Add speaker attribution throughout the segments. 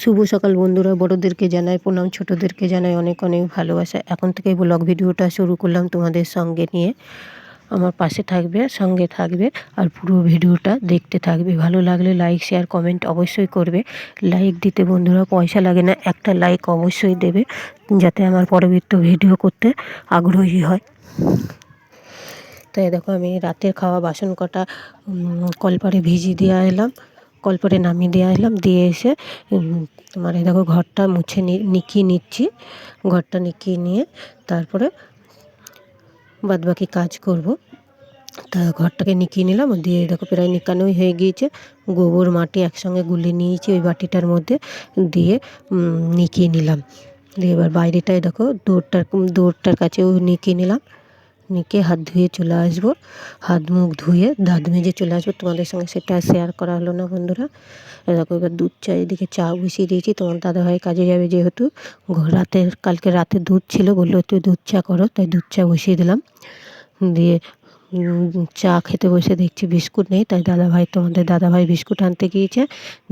Speaker 1: শুভ সকাল বন্ধুরা, বড়োদেরকে জানাই প্রণাম, ছোটোদেরকে জানাই অনেক অনেক ভালোবাসা। এখন থেকেই ব্লগ ভিডিওটা শুরু করলাম তোমাদের সঙ্গে নিয়ে। আমার পাশে থাকবে, সঙ্গে থাকবে আর পুরো ভিডিওটা দেখতে থাকবে। ভালো লাগলে লাইক শেয়ার কমেন্ট অবশ্যই করবে। লাইক দিতে বন্ধুরা পয়সা লাগে না, একটা লাইক অবশ্যই দেবে, যাতে আমার পরবর্তী ভিডিও করতে আগ্রহী হয়। তাই দেখো আমি রাতের খাওয়া, বাসন কটা কলপারে ভিজিয়ে দিয়ে এলাম। কলপারে নামিয়ে দিয়ে এলাম। দিয়ে এসে তোমার এই দেখো ঘরটা মুছে নিকিয়ে নিচ্ছি। ঘরটা নিকিয়ে নিয়ে তারপরে বাদবাকি কাজ করব। তা ঘরটাকে নিকিয়ে নিলাম। দিয়ে দেখো প্রায় নিকানোই হয়ে গিয়েছে। গোবর, মাটি একসঙ্গে গুলে নিয়েছি ওই বাটিটার মধ্যে। দিয়ে নিকিয়ে নিলাম। দিয়ে এবার বাইরেটায় দেখো দৌড়টার দৌড়টার কাছেও নিকিয়ে নিলাম। নিকে হাত ধুয়ে চলে আসব। হাত মুখ ধুয়ে দাঁত মেজে চলে আসব। তোমাদের সঙ্গে সেটা শেয়ার করা হলো না বন্ধুরা। দেখো, এবার দুধ চা এদিকে চা বসিয়ে দিয়েছি। তোমার দাদাভাই কাজে যাবে যেহেতু। রাতের, কালকে রাতে দুধ ছিল, বলল তুই দুধ চা করো। তাই দুধ চা বসিয়ে দিলাম। দিয়ে চা খেতে বসে দেখছি বিস্কুট নেই। তাই দাদাভাই, তোমাদের দাদাভাই বিস্কুট আনতে গিয়েছে।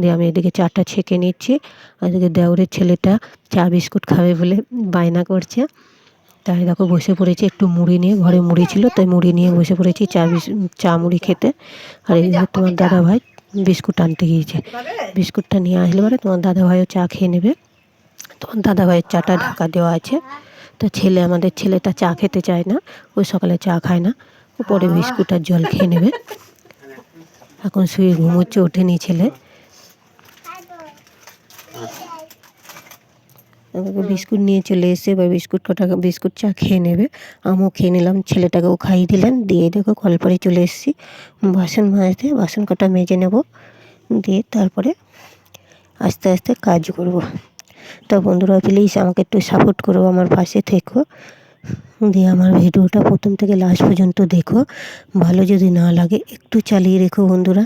Speaker 1: দিয়ে আমি এদিকে চাটা ছেঁকে নিচ্ছি। এদিকে দেওরের ছেলেটা চা বিস্কুট খাবে বলে বায়না করছে। তাই দেখো বসে পড়েছি, একটু মুড়ি নিয়ে, ঘরে মুড়ি ছিল, তাই মুড়ি নিয়ে বসে পড়েছি, চা চা মুড়ি খেতে। আর এই তোমার দাদা ভাই বিস্কুট আনতে গিয়েছে। বিস্কুটটা নিয়ে আসলে পরে তোমার দাদা ভাইও চা খেয়ে নেবে। তোমার দাদা ভাইয়ের চাটা ঢাকা দেওয়া আছে। তা ছেলে, আমাদের ছেলেটা চা খেতে চায় না ওই সকালে চা খায় না, ও পরে বিস্কুট আর জল খেয়ে নেবে। এখন শুয়ে ঘুমোচ্ছে ওঠেনি ছেলে। বিস্কুট নিয়ে চলে এসে এবার বিস্কুট কটা বিস্কুট চা খেয়ে নেবে। আমিও খেয়ে নিলাম ছেলেটাকেও খাইয়ে দিলেন। দিয়ে দেখো কলপারে চলে এসেছি। বাসন মাজতে বাসন কটা মেজে নেব। দিয়ে তারপরে আস্তে আস্তে কাজ করব। তা বন্ধুরা প্লিজ আমাকে একটু সাপোর্ট করো আমার পাশে থেকো। দিয়ে আমার ভিডিওটা প্রথম থেকে লাস্ট পর্যন্ত দেখো। ভালো যদি না লাগে একটু চালিয়ে রেখো বন্ধুরা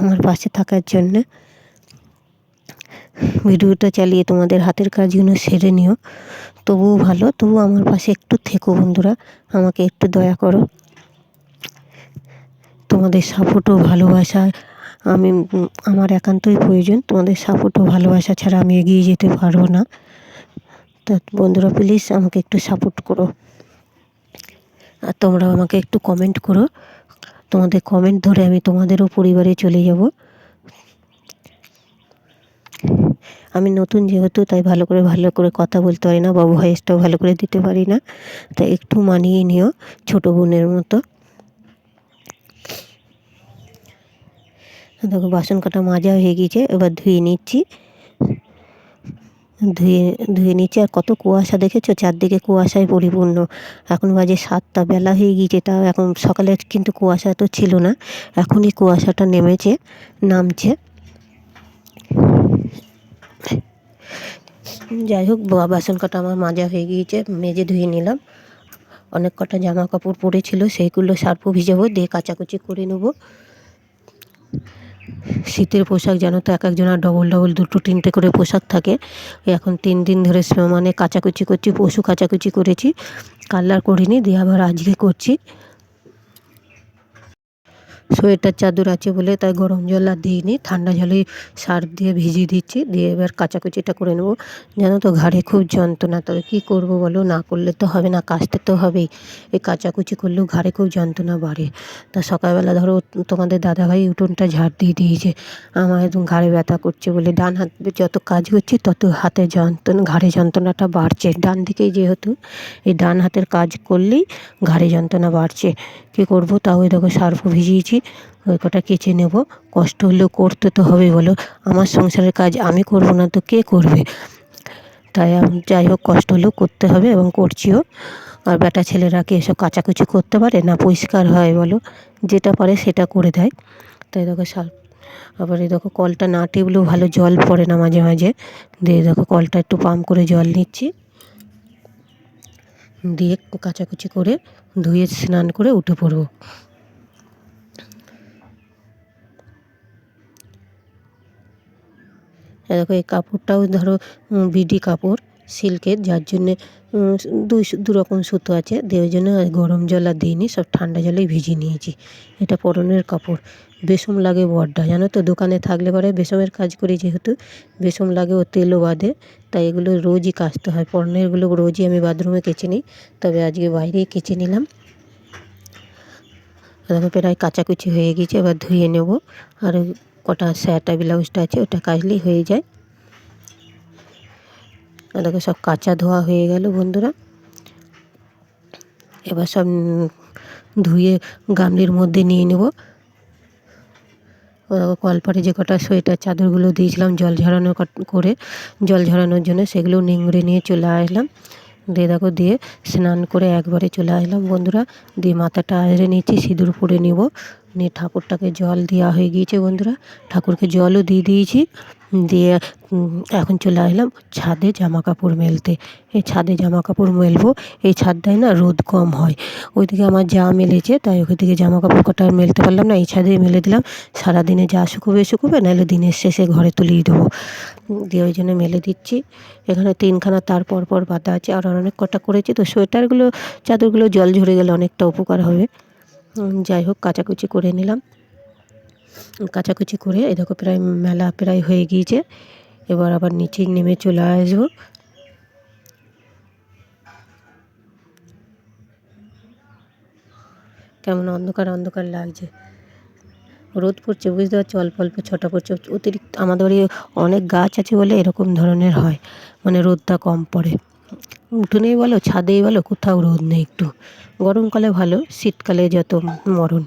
Speaker 1: আমার পাশে থাকার জন্যে। ভিডিওটা চালিয়ে তোমাদের হাতের কাজগুলো সেরে নিও। তবুও ভালো তবু আমার পাশে একটু থেকো বন্ধুরা, আমাকে একটু দয়া করো। তোমাদের সাপোর্ট ও ভালোবাসা, আমি, আমার একান্তই প্রয়োজন। তোমাদের সাপোর্ট ও ভালোবাসা ছাড়া আমি এগিয়ে যেতে পারব না। তা বন্ধুরা প্লিজ আমাকে একটু সাপোর্ট করো। আর তোমরা আমাকে একটু কমেন্ট করো। তোমাদের কমেন্ট ধরে আমি তোমাদেরও পরিবারে চলে যাব। আমি নতুন যেহেতু, তাই ভালো করে ভালো করে কথা বলতে পারি না বা ভয়েসটাও ভালো করে দিতে পারি না। তাই একটু মানিয়ে নিও, ছোটো বোনের মতো। দেখো, বাসন কাটা মাজা হয়ে গিয়েছে, এবার ধুয়ে নিচ্ছি। ধুয়ে ধুয়ে নিচ্ছি, আর কত কুয়াশা দেখেছ? চারদিকে কুয়াশায় পরিপূর্ণ। এখন বাজে সাতটা, বেলা হয়ে গিয়েছে, তাও এখন সকালে কিন্তু কুয়াশা তো ছিল না। এখনই কুয়াশাটা নেমেছে, নামছে। যাই হোক বাসন কটা আমার মাজা হয়ে গিয়েছে, মেজে ধুয়ে নিলাম। অনেক কটা জামা কাপড় পরেছিল সেইগুলো সার্ফও ভিজাবো, দিয়ে কাচাকুচি করে নেব। শীতের পোশাক জানো তো এক একজনের ডবল ডবল দুটো তিনটে করে পোশাক থাকে। এখন তিন দিন ধরে মানে কাচাকুচি করছি, পশু কাচাকুচি করেছি। কালার করিনি, দিয়ে আবার আজকে করছি। সোয়েটার চাদর আছে বলে তাই গরম জল আর দিইনি। ঠান্ডা জলে সার্ফ দিয়ে ভিজিয়ে দিচ্ছি। দিয়ে এবার কাচাকুচিটা করে নেব। জানো তো ঘাড়ে খুব যন্ত্রণা। তবে কী করব বলো? না করলে তো হবে না, কাচতে তো হবেই। এই কাচাকুচি করলেও ঘাড়ে খুব যন্ত্রণা বাড়ে। তা সকালবেলা ধরো তোমাদের দাদাভাই উঠোনটা ঝাড় দিয়ে দিয়েছে। আমার একদম ঘাড়ে ব্যথা করছে বলে ডান হাত যত কাজ করছি তত হাতে যন্ত্রণা, ঘাড়ে যন্ত্রণাটা বাড়ছে। ডান দিকেই যেহেতু এই ডান হাতের কাজ করলেই ঘাড়ে যন্ত্রণা বাড়ছে। কী করব? তাও দেখো সার্ফও ভিজিয়েছি। ওই কটা কেচে নেব। কষ্ট হলেও করতে তো হবে বলো। আমার সংসারের কাজ আমি করব না তো কে করবে? তাই আমি, যাই হোক, কষ্ট হলেও করতে হবে এবং করছিও। আর বেটা ছেলেরা কি এসব কাচাকুচি করতে পারে? না পরিষ্কার হয় বলো। যেটা পারে সেটা করে দেয়। তাই দেখো সার আবার এই দেখো কলটা না টিপলেও ভালো জল পড়ে না মাঝে মাঝে। দিয়ে দেখো কলটা একটু পাম্প করে জল নিচ্ছি। দিয়ে কাচাকুচি করে ধুয়ে স্নান করে উঠে পড়ব। দেখো, এই কাপড়টাও ধরো বিডি কাপড়, সিল্কের, যার জন্যে দুই দু রকম সুতো আছে। ওই জন্য গরম জল আর দিইনি, সব ঠান্ডা জলেই ভিজিয়ে নিয়েছি। এটা পরনের কাপড়। বেসম লাগে বড্ডা, জানো তো? দোকানে থাকলে পরে বেসমের কাজ করি যেহেতু, বেসম লাগে ও তেলও বাদে। তাই এগুলো রোজই কাচতে হয়। পরনেরগুলো রোজই আমি বাথরুমে কেচে নিই। তবে আজকে বাইরেই কেচে নিলাম। দেখো, প্রায় কাচাকুচি হয়ে গেছে, এবার ধুয়ে নেব। আর কটা স্যাটা ব্লাউজটা আছে, ওটা কাচলেই হয়ে যায়। দেখো সব কাঁচা ধোয়া হয়ে গেল বন্ধুরা। এবার সব ধুয়ে গামলির মধ্যে নিয়ে নেব। কলপারে যে কটা সোয়েটার চাদরগুলো দিয়েছিলাম, জল ঝরানো করে জল ঝরানোর জন্য সেগুলো নিংড়ে নিয়ে চলে আসলাম। দিয়ে দেখো, দিয়ে স্নান করে একবারে চলে আসলাম। বন্ধুরা, দিয়ে মাথাটা আঁচড়ে নিয়েছি, সিঁদুর পরে নিব। নিয়ে ঠাকুরটাকে জল দেওয়া হয়ে গিয়েছে বন্ধুরা। ঠাকুরকে জলও দিয়ে দিয়েছি। দিয়ে এখন চলে আসলাম ছাদে জামা কাপড় মেলতে। এই ছাদে জামা কাপড় মেলবো, এই ছাদটায় না রোদ কম হয়। ওইদিকে আমার যা মেলেছে, তাই ওই দিকে জামা কাপড় কটা মেলতে পারলাম না, এই ছাদে মেলে দিলাম। সারাদিনে যা শুকোবে শুকোবে, নাহলে দিনের শেষে ঘরে তুলিয়ে দেবো। দিয়ে ওই জন্য মেলে দিচ্ছি। এখানে তিনখানা, তার পর পর বাঁধা আছে, আর অনেক কটা করেছি, তো সোয়েটারগুলো, চাদরগুলো জল ঝরে গেলে অনেকটা উপকার হবে। যাই হোক, কাচাকুচি করে নিলাম। কাচাকুচি করে, এই দেখো প্রায় মেলা প্রায় হয়ে গিয়েছে। এবার আবার নিচে নেমে চলে আসব। কেমন অন্ধকার অন্ধকার লাগছে। রোদ পড়ছে, বুঝতে পারছি? অল্প অল্প ছটা পড়ছে। অতিরিক্ত আমাদের বাড়ি অনেক গাছ আছে বলে এরকম ধরনের হয়। মানে রোদটা কম পড়ে। উঠোনেই বলো, ছাদেই বলো, কোথাও রোদ নেই একটু। গরমকালে ভালো, শীতকালে যত মরণ।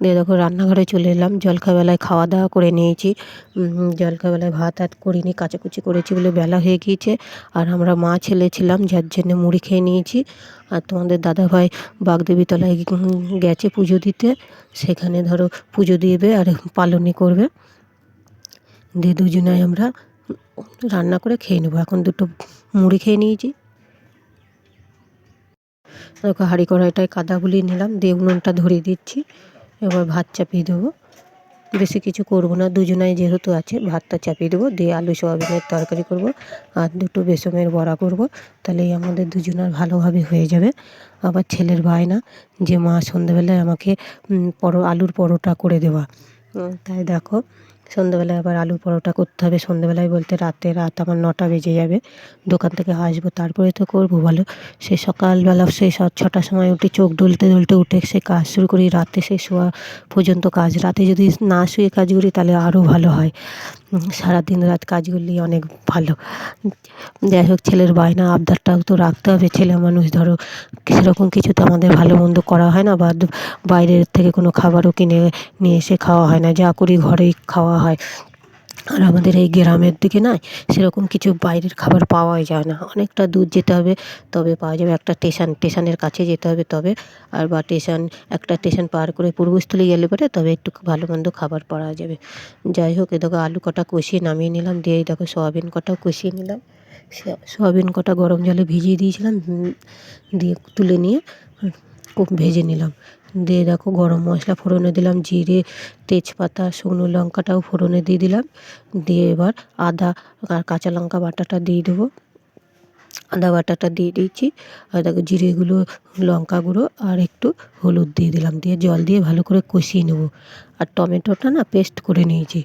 Speaker 1: দিয়ে দেখো রান্নাঘরে চলে এলাম। জলখাবেলায় খাওয়া দাওয়া করে নিয়েছি। জলখাবেলায় ভাত হাত করিনি কাচাকুচি করেছি বলে বেলা হয়ে গিয়েছে। আর আমরা মা ছেলে ছিলাম যার জন্য মুড়ি খেয়ে নিয়েছি। আর তোমাদের দাদাভাই বাগদেবীতলায় উম, গেছে পুজো দিতে। সেখানে ধরো পুজো দিবে আর পালনই করবে। দিয়ে দুজনায় আমরা রান্না করে খেয়ে নেব। এখন দুটো মুড়ি খেয়ে নিয়েছি। দেখো হাঁড়ি কড়াইটায় কাদা গুলিয়ে নিলাম দিয়ে উনুনটা ধরিয়ে দিচ্ছি। এবার ভাত চাপিয়ে দেবো। বেশি কিছু করব না, দুজনাই যেহেতু আছে, ভাতটা চাপিয়ে দেবো, দিয়ে আলু সোয়াবিনের তরকারি করব আর দুটো বেসমের বড়া করব, তাহলেই আমাদের দুজনার ভালোভাবে হয়ে যাবে। আবার ছেলের বায়না, যে মা সন্ধেবেলায় আমাকে পরো, আলুর পরোটা করে দেওয়া। তাই দেখো সন্ধ্যেবেলায় আবার আলু পরোটা করতে হবে। সন্ধ্যেবেলায় বলতে রাতে রাত আমার নটা বেজে যাবে। দোকান থেকে আসব, তারপরে তো করব, বলো? সেই সকালবেলা সেই ছটার সময় উঠে চোখ ডলতে ডলতে উঠে সে কাজ শুরু করি। রাতে সেই শোয়া পর্যন্ত কাজ। রাতে যদি না শুয়ে কাজ করি তাহলে আরও ভালো হয়। সারাদিন রাত কাজ করলেই অনেক ভালো। যাই হোক, ছেলের বায়না, আবদারটাও তো রাখতে হবে। ছেলে মানুষ, ধরো, সেরকম কিছু তো আমাদের ভালো মন্দ করা হয় না বা বাইরের থেকে কোনো খাবারও কিনে, নিয়ে এসে খাওয়া হয় না। যা করি ঘরেই খাওয়া হয়। আর আমাদের এই গ্রামের দিকে না সেরকম কিছু বাইরের খাবার পাওয়াই যায় না। অনেকটা দূর যেতে হবে, তবে পাওয়া যাবে একটা স্টেশন, স্টেশনের কাছে যেতে হবে তবে। আর বা স্টেশন, একটা স্টেশন পার করে পূর্বস্থলী গেলে পরে তবে একটু ভালো মন্দ খাবার পাওয়া যাবে। যাই হোক, এ দেখো আলু কটা কষিয়ে নামিয়ে নিলাম, দিয়ে দেখো সয়াবিন কটাও কষিয়ে নিলাম। সয়াবিন কটা গরম জলে ভিজিয়ে দিয়েছিলাম দিয়ে তুলে নিয়ে খুব ভেজে নিলাম। দিয়ে দেখো গরম মশলা ফোড়নে দিলাম, জিরে, তেজপাতা, শুকনো লঙ্কাটাও ফোড়নে দিয়ে দিলাম। দিয়ে এবার আদা আর কাঁচা লঙ্কা বাটাটা দিয়ে দেবো। আদা বাটাটা দিয়ে দিয়েছি। আর দেখো জিরেগুলো লঙ্কা গুঁড়ো আর একটু হলুদ দিয়ে দিলাম। দিয়ে জল দিয়ে ভালো করে কষিয়ে নেব। আর টমেটোটা না পেস্ট করে নিয়েছি,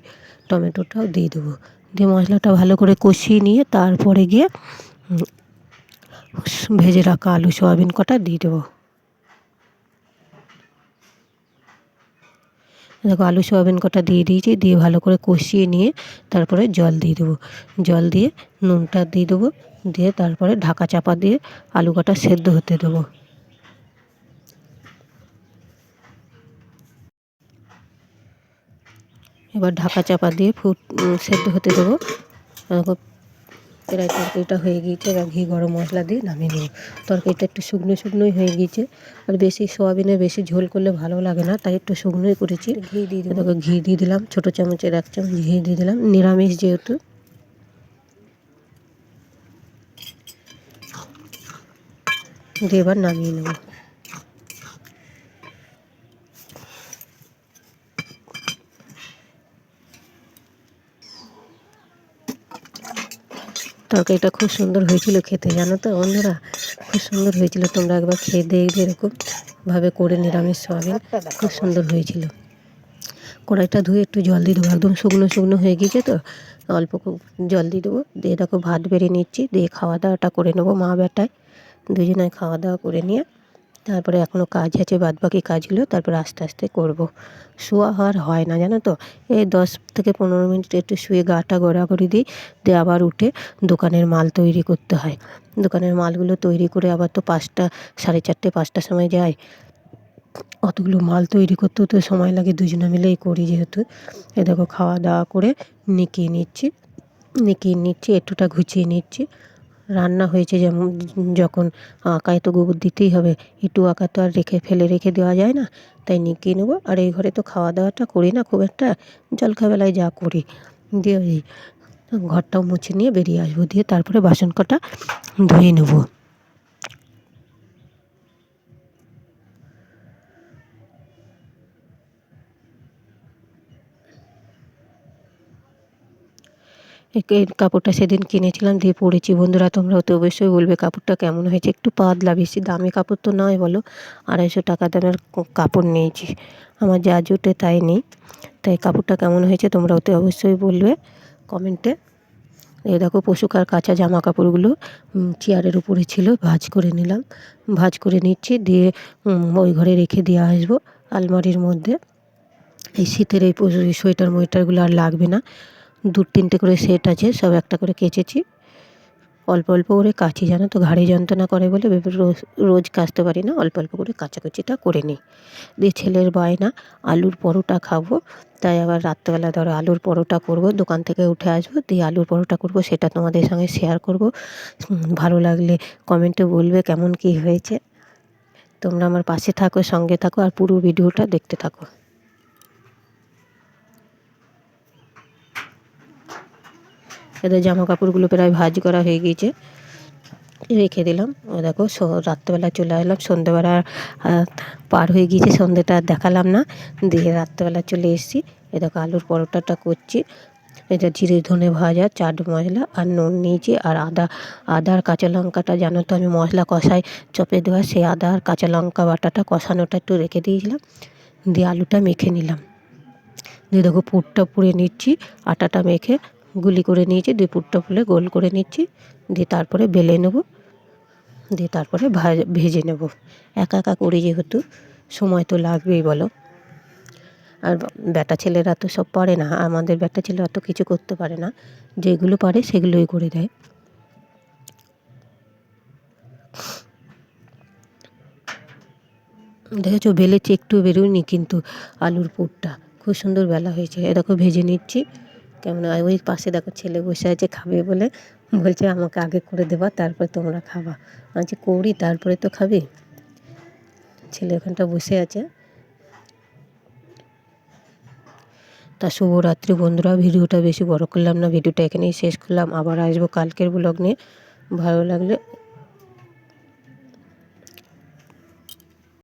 Speaker 1: টমেটোটাও দিয়ে দেবো। দিয়ে মশলাটা ভালো করে কষিয়ে নিয়ে তারপরে গিয়ে ভেজে রাখা আলু, সোয়াবিন কটা দিয়ে দেবো। দেখো আলু সোয়াবিন কটা দিয়ে দিয়েছি, দিয়ে ভালো করে কষিয়ে নিয়ে তারপরে জল দিয়ে দেবো। জল দিয়ে নুনটা দিয়ে দেবো, দিয়ে তারপরে ঢাকা চাপা দিয়ে আলু কটা সেদ্ধ হতে দেবো। এবার ঢাকা চাপা দিয়ে ফুট সেদ্ধ হতে দেবো। প্রায় তরকারিটা হয়ে গিয়েছে এবার ঘি গরম মশলা দিয়ে নামিয়ে নেব। তরকারিটা একটু শুকনো শুকনোই হয়ে গিয়েছে আর বেশি সোয়াবিনের বেশি ঝোল করলে ভালো লাগে না তাই একটু শুকনোই করেছি। ঘি দিয়ে দিলাম ঘি দিয়ে দিলাম ছোটো চামচের এক চামচ ঘি দিয়ে দিলাম নিরামিষ যেহেতু। দিয়ে এবার নামিয়ে নেব। তরকারিটা খুব সুন্দর হয়েছিল খেতে, জানো তো বন্ধুরা? খুব সুন্দর হয়েছিল, তোমরা একবার খেয়ে দেখবে এরকম ভাবে করে নিরামিষ সোয়াবিন, খুব সুন্দর হয়েছিল। কড়াইটা ধুয়ে একটু জল দিয়ে দেবো, একদম শুকনো শুকনো হয়ে গিয়েছে তো, অল্প জল দিয়ে দেবো, দিয়ে দেখো ভাত বেড়ে নিচ্ছি, দিয়ে খাওয়া দাওয়াটা করে নেব মা বেটায়, দুজনে খাওয়া দাওয়া করে নিয়ে তারপরে এখনও কাজ আছে বাদ বাকি কাজগুলো তারপরে আস্তে আস্তে করব। শোয়া আর হয় না, জানো তো? এই দশ থেকে পনেরো মিনিট একটু শুয়ে গাটা গড়াগড়ি দিই, দিয়ে আবার উঠে দোকানের মাল তৈরি করতে হয়। দোকানের মালগুলো তৈরি করে আবার তো পাঁচটা, সাড়ে চারটে, পাঁচটার সময় যায় অতগুলো মাল তৈরি করতেও তো সময় লাগে, দুজনে মিলেই করি যেহেতু। এ দেখো, খাওয়া দাওয়া করে নিকিয়ে নিচ্ছি নিকিয়ে নিচ্ছি, একটুটা ঘুচিয়ে নিচ্ছি। রান্না হয়েছে যেমন, যখন আঁকায় তো গোবর দিতেই হবে, একটু আঁকা তো আর রেখে, ফেলে রেখে দেওয়া যায় না, তাই নিকিয়ে নেব। আর এই ঘরে তো খাওয়া দাওয়াটা করি না, খুব একটা জলখাবেলায় যা করি, দিয়ে ওই ঘরটাও মুছে নিয়ে বেরিয়ে আসব, দিয়ে তারপরে বাসন কটা ধুয়ে নেব। কাপড়টা সেদিন কিনেছিলাম, দিয়ে পরেছি। বন্ধুরা তোমরাও তো অবশ্যই বলবে, কাপড়টা কেমন হয়েছে? একটু পাতলা, বেশি দামি কাপড় তো নয় বলো। আড়াইশো টাকা দামের কাপড় নিয়েছি। আমার যা জুটে তাই নেই। তাই কাপড়টা কেমন হয়েছে তোমরাও তো অবশ্যই বলবে কমেন্টে। এই দেখো পশুকার কাঁচা জামা কাপড়গুলো চেয়ারের উপরে ছিল, ভাজ করে নিলাম। ভাজ করে নিচ্ছি, দিয়ে ওই ঘরে রেখে দিয়ে আসব আলমারির মধ্যে। এই শীতের এই সোয়েটার মোয়েটারগুলো আর লাগবে না। দু তিনটে করে সেট আছে, সব একটা করে কেচেছি। অল্প অল্প করে কাচি জানো তো, ঘাড়ে যন্ত্রণা করে বলে রোজ রোজ কাচতে পারি না, অল্প অল্প করে কাচাকুচিটা করে নিই। দিয়ে ছেলের বায়না, আলুর পরোটা খাব, তাই আবার রাত্রেবেলা ধরো আলুর পরোটা করব, দোকান থেকে উঠে আসব, দিয়ে আলুর পরোটা করব, সেটা তোমাদের সঙ্গে শেয়ার করব। ভালো লাগলে কমেন্টে বলবে কেমন কী হয়েছে। তোমরা আমার পাশে থাকো, সঙ্গে থাকো, আর পুরো ভিডিওটা দেখতে থাকো। এদের জামা কাপড়গুলো প্রায় ভাজ করা হয়ে গিয়েছে। রেখে দিলাম। ও দেখো রাত্রেবেলা চলে আসলাম সন্ধ্যেবেলা পার হয়ে গিয়েছে সন্ধ্যেটা আর দেখালাম না। দিয়ে রাত্রেবেলা চলে এসেছি। এ দেখো, আলুর পরোটাটা করছি। এটা জিরে, ধনে ভাজা, চাট মশলা আর নুন নিয়েছি। আর আদা আদা আর কাঁচা লঙ্কাটা জানো তো, আমি মশলা কষাই, চপে দেওয়া সেই আদা আর কাঁচা লঙ্কা বাটাটা কষানোটা একটু রেখে দিয়েছিলাম। দিয়ে আলুটা মেখে নিলাম। দিয়ে দেখো, পুরটা পুড়ে নিচ্ছি, আটাটা মেখে গুলি করে নিয়েছি দিয়ে পুরটা ফুলে গোল করে নিচ্ছি, দিয়ে তারপরে বেলে নেব, দিয়ে তারপরে ভেজে নেব। একা একা করি যেহেতু সময় তো লাগবেই, বলো। আর ব্যাটা ছেলেরা তো সব পারে না, আমাদের ব্যাটা ছেলে অত কিছু করতে পারে না, যেগুলো পারে সেগুলোই করে দেয়। দেখেছ, বেলেছি, একটু বেরোয়নি কিন্তু আলুর পুরটা, খুব সুন্দর বেলা হয়েছে। এ দেখো, ভেজে নিচ্ছি। কেমন ওই পাশে দেখো ছেলে বসে আছে, খাবে বলে। বলছে, আমাকে আগে করে দেবা, তারপরে তোমরা খাবা। আমি করি, তারপরে তো খাবি? ছেলে ওখানটা বসে আছে। তা শুভরাত্রি বন্ধুরা, ভিডিওটা বেশি বড় করলাম না, ভিডিওটা এখানেই শেষ করলাম। আবার আসব কালকের ব্লগ নিয়ে। ভালো লাগলে